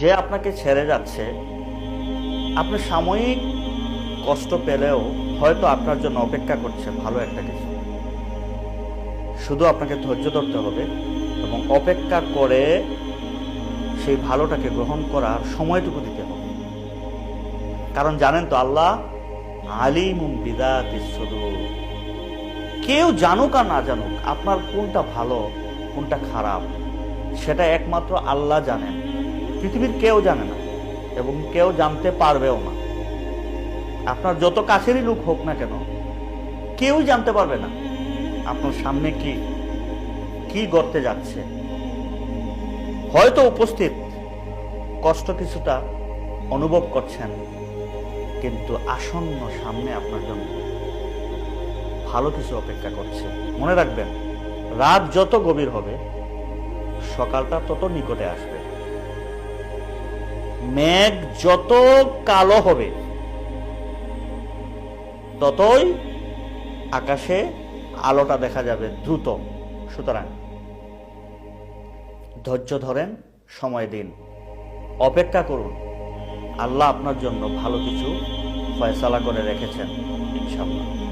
যে আপনাকে ছেড়ে যাচ্ছে, আপনি সাময়িক কষ্ট পেলেও হয়তো আপনার জন্য অপেক্ষা করছে ভালো একটা কিছু। শুধু আপনাকে ধৈর্য ধরতে হবে এবং অপেক্ষা করে সেই ভালোটাকে গ্রহণ করার সময়টুকু দিতে হবে। কারণ জানেন তো আল্লাহ আলিমুম বিদাত কেউ জানুক আর না জানুক, আপনার কোনটা ভালো, কোনটা খারাপ, সেটা একমাত্র আল্লাহ জানেন। পৃথিবীর কেউ জানে না এবং কেউ জানতে পারবেও না। আপনার যত কাছেরই লোক হোক না কেন কেউ জানতে পারবে না আপনার সামনে কি কি গড়তে যাচ্ছে। হয়তো উপস্থিত, কষ্ট কিছুটা অনুভব করছেন, কিন্তু আসন্ন সামনে আপনার জন্য ভালো কিছু অপেক্ষা করছে। মনে রাখবেন, রাত যত গভীর হবে, সকালটা তত নিকটে আসবে। মেঘ যত কালো হবে, ততই আকাশে আলোটা দেখা যাবে দ্রুত। সুতরাং ধৈর্য ধরেন সময় দিন। অপেক্ষা করুন। আল্লাহ আপনার জন্য ভালো কিছু ফয়সালা করে রেখেছেন ইনশাল্লাহ